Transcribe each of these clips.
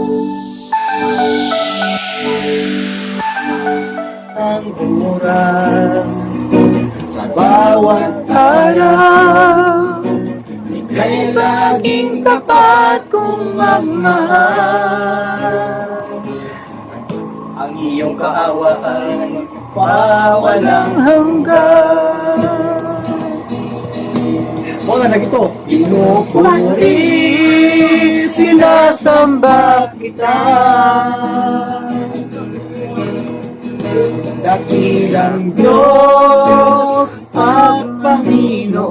Ang oras sa bawat araw Ika'y laging tapat kong magmahal Ang iyong kaawaan pawalang hanggan. Mga na ito Pinupuri, sinasamba kita. Dakilang Diyos at Panginoon.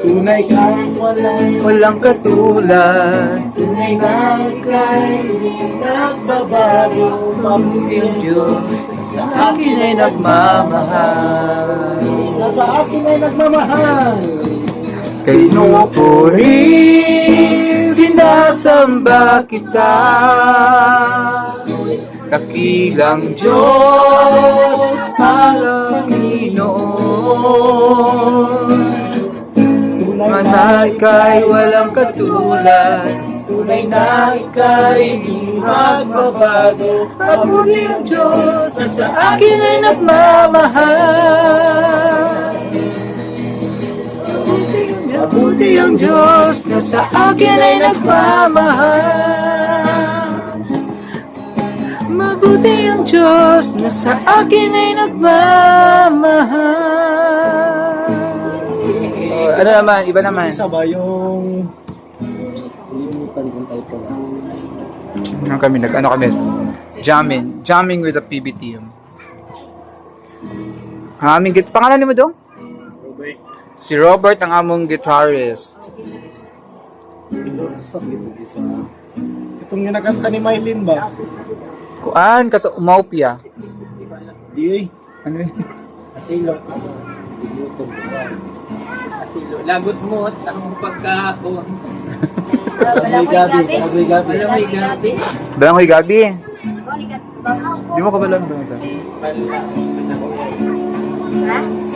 Tunay kang walang, walang katulad. Tunay na ika'y nagbabago Mabuting Diyos sa akin ay nagmamahal. Sa akin ay nagmamahal Pinupuri, sinasamba kita. Kakilang Diyos ang Panginoon. Tunay na ika'y walang katulad Tunay na ika'y di magbabago. Pagmuli ang Diyos na sa akin ay nagmamahal Mabuti ang Diyos na sa akin ay nagmamahal Mabuti ang Diyos na sa akin ay nagmamahal Ano naman, iba naman Isa ba yung... Limutan kong type ko lang. Ano kami, nag, ano kami, jamming, jamming with the PB team. Ang aming git, pangalan mo dong? Si Robert ang among guitarist. Sa ito isa. Itong ginakanta ni Mylene ba? Kuan, kato, umaupya. Di eh. Ano yun? Asilo. Asilo. Lagot mo at ang pagkahapon. Agoy gabi. Agoy gabi. Alam mo gabi. Balangoy Gabi. Di mo ka balang balang.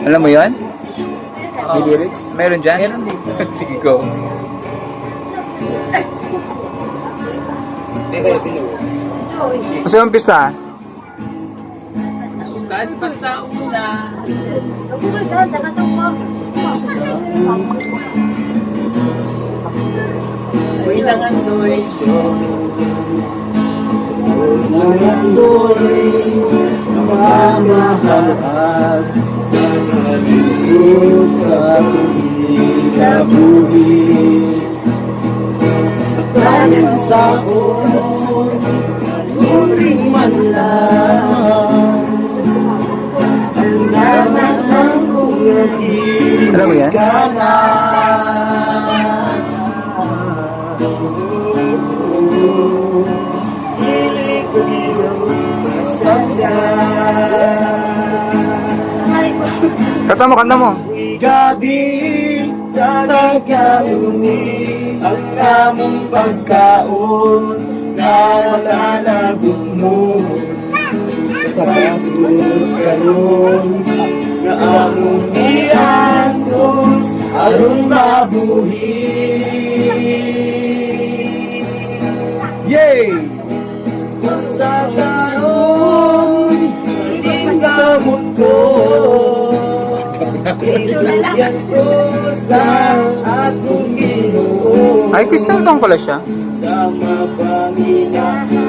Alam mo yan? May lyrics? Meron dyan? Meron dito. Sige, go. Kasi umpisa, Sukat pa sa una. Uy lang ang noise. Nangandoy Namamahas Sa Jesus sa tuloy sa buhi Dahil sa Nuring man lang Ang lahat ng kong Alam mo yan? ka na. Hilig ko iyong kanta mo, kanta mo. Gabi sa gauni Ang among pagkaon Na matalagot mo Sa kasunod kanon Na among iantos Aron mabuhi Yay! Sa karon kamot ko Isulyan ko sa akong ginoo. Ay, Christian song pala siya. Sa mapanginahan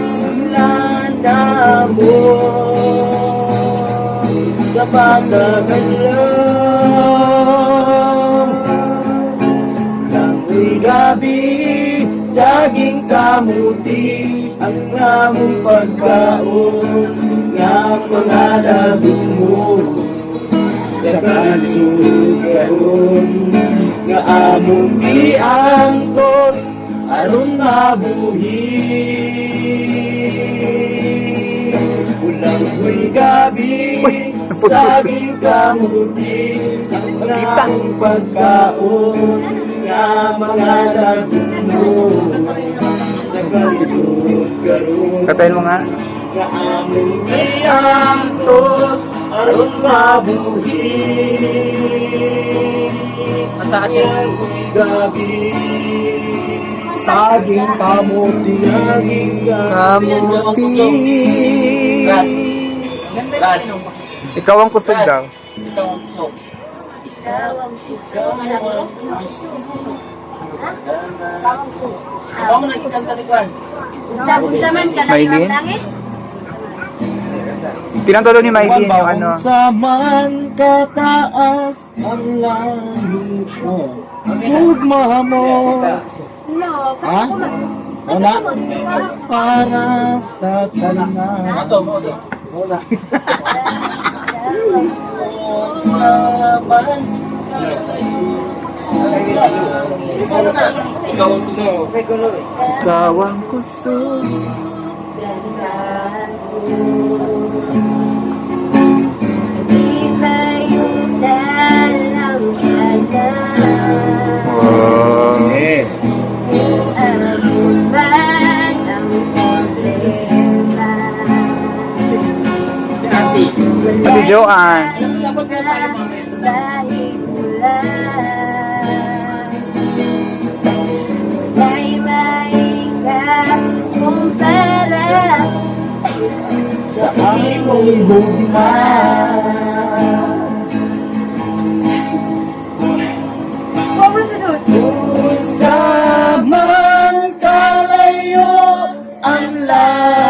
mo Sa pagkakalam Langoy gabi Saging kamuti Ang among pagkaon Nga mga mo sa kasunod karon nga among iangkos aron mabuhi ulang ko'y gabi saging kamuti ang among pagkaon nga mga lagot mo sa kasunod karon Katayin mo nga. Nga among iangkos aron mabuhi Mataas yan. gabi sa saging kamuti. Kamuti. Ikaw ang kusog daw. Ako mo nagkikanta ni Kwan. Saman ka Maylin? langit? Pinantolo ni Maylin yung ano. Saman kataas ang langit mo. Ugma mo. No, Ha? Wala? Para sa tanan. Ato mo to. Wala. Saman. Ikaw ang ang. Joanne. Mula Wala'y maikat kung Sa gugma. Saman kalayo ang langit.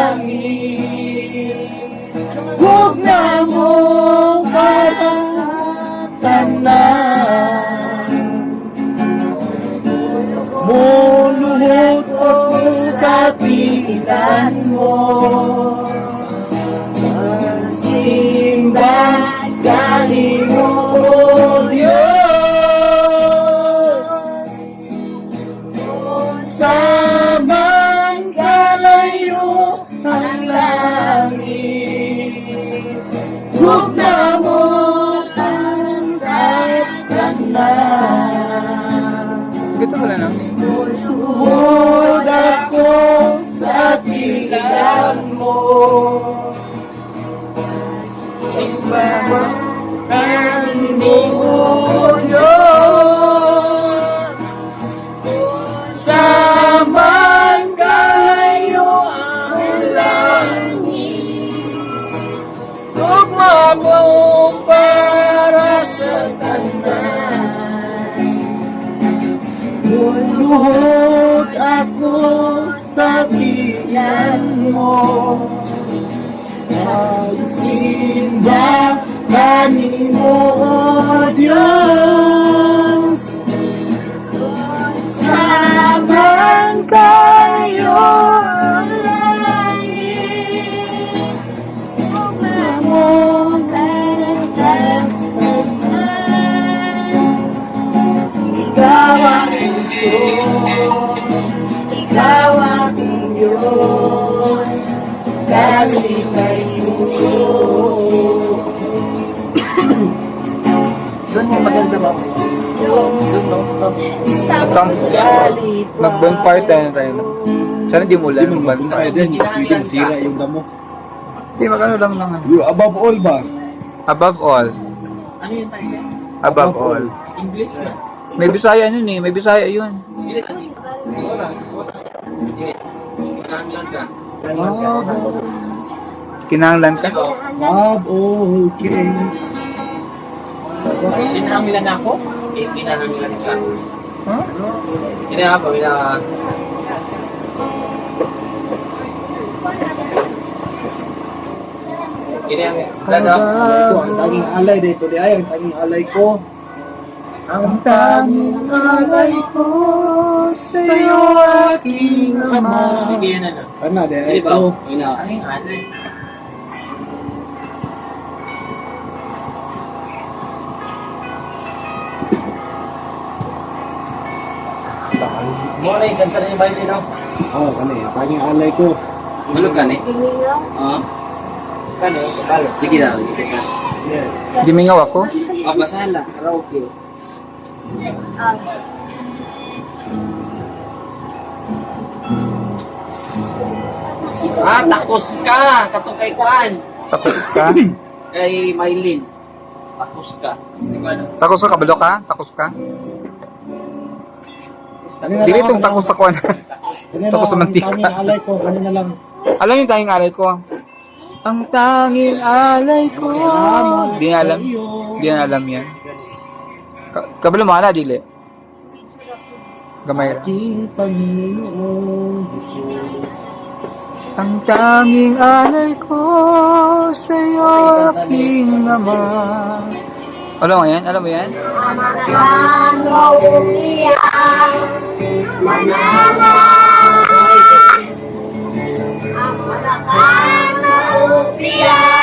Tilan mo. Simba galing mo, O Diyos. Saman kalayo ang langit. Huwag na mo sa tanan. Gito wala na. Sumunod ako Luluhod ako sa tiyan mo. Magsimba kanimo, O Diyos. Saman kayo ikaw ang Diyos, kasi may puso. Doon yung maganda ba? Doon, no? Tang, mag-bonfire tayo tayo. na. Sana di mo Hindi ulan. mo magpumpay din, pwedeng sira yung damo. Hindi, magano lang lang. ano. You above all ba? Above all. Ano yung title? Above all. English na. May Bisaya yun eh. May Bisaya yun. Wala. Wala. Kinahanglan ka. Above all kings. Kinahanglan ako? Eh, Kinahanglan ka. Huh? Kinahanglan ko, kinahanglan. Kinahanglan ka. Ito ang alay dito di ay ang alay ko. Ang tanging alay ko sa iyo aking ama. Sige yan ano. Ano, di Hindi ay ba? ko. Ina. Ano yung ano? Mo na yung kanta ni Bailey no? Oo, kani, tanging alay ko. Oo. Kani, kabalo. Sige na. sige. Yeah. Gimingaw ako. Ah, basahan lang. Karaoke. Ah, takos ka! Katong kay Kwan. Takos ka? kay Maylin. Takos ka. Ano? Takos ka, kabalo ka? Takos ka? Dili itong takos sa Kwan. takos sa mantika. Kanina alay ko, kanina lang. Alam yung tanging alay ko. Ang tanging alay ko. Di alam. Di alam yan. Ka- kabalo mana dili. Gamay. Aking Panginoon Jesus, ang tanging alay ko sa iyo aking ama. Alam mo yan? Alam mo yan? Amahan mo umiyak, mananay. Amahan mo umiyak,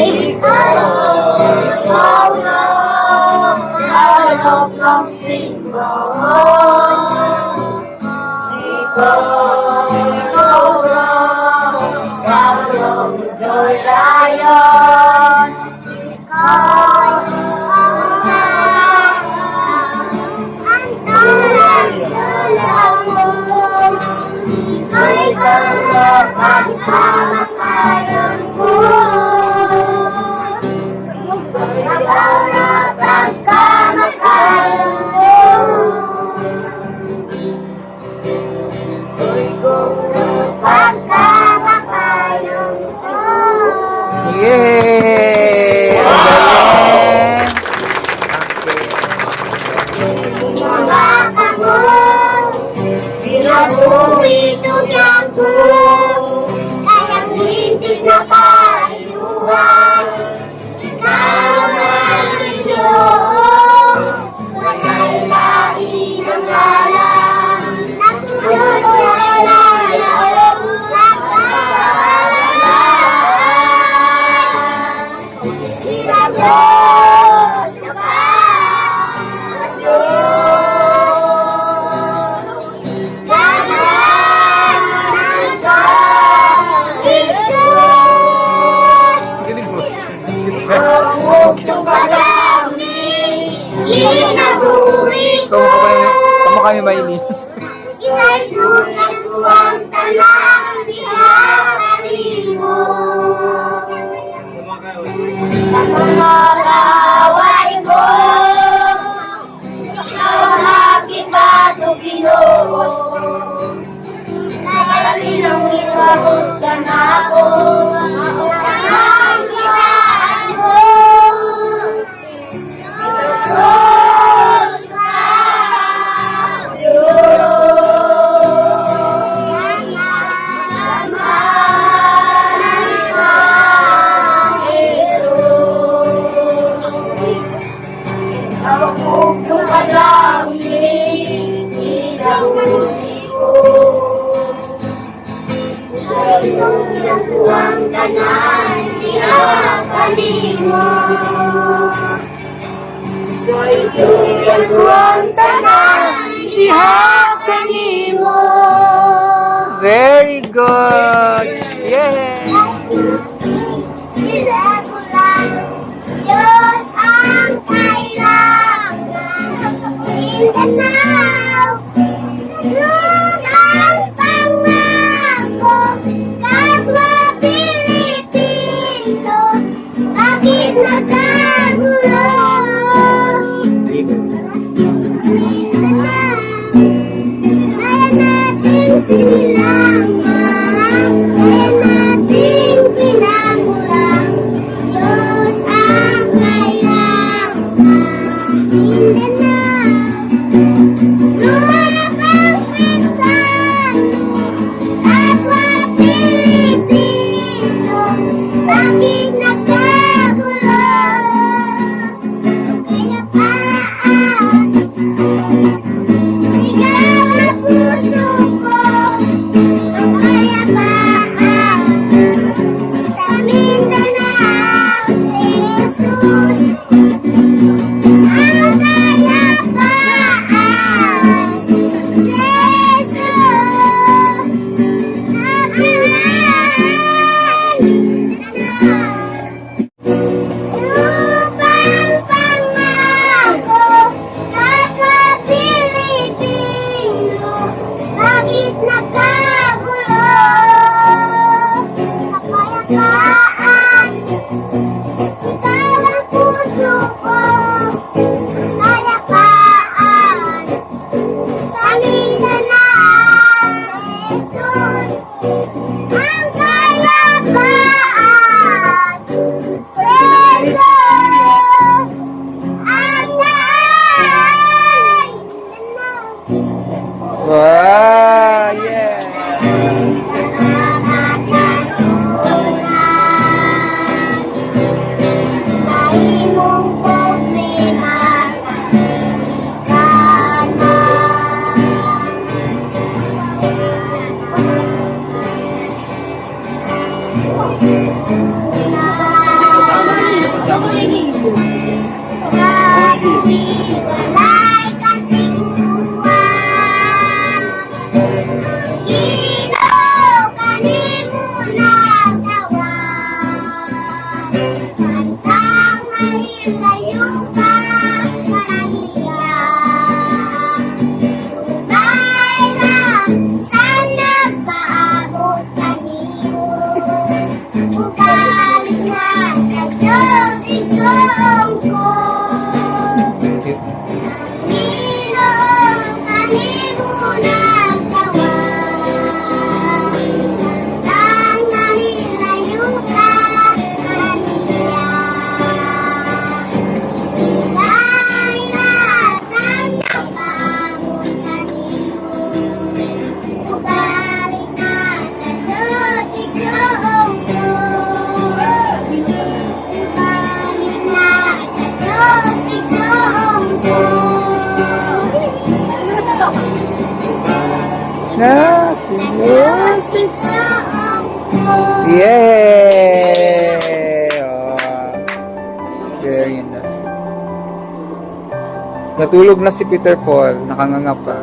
It's all tanan siya kanimo. Soy tuyan huang tanan siya kanimo. Very good! Yay! Diyos ang kailangan. Mindanao! maliit na Yes! Yes! It's... Yeah! Oh, very nice. Natulog na si Peter Paul. Nakanganga pa.